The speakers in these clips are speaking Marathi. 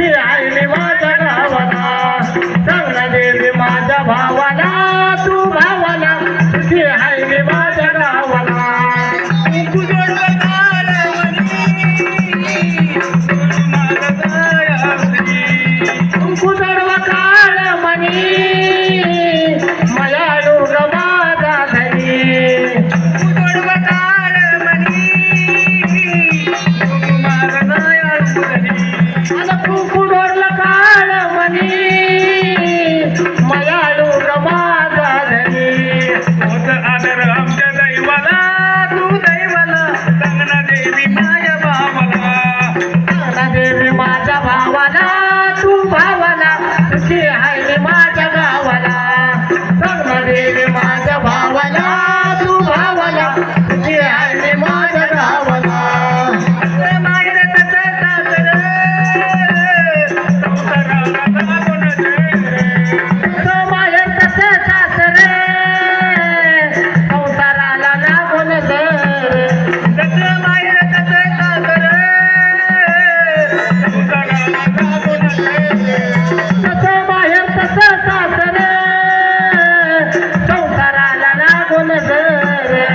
माझी माझा माझ्या गावाला चांगला देवी माझा भावना ಮಾಗ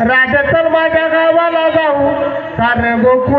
राजा तर माझ्या गावाला जाऊ सारे गोकुळ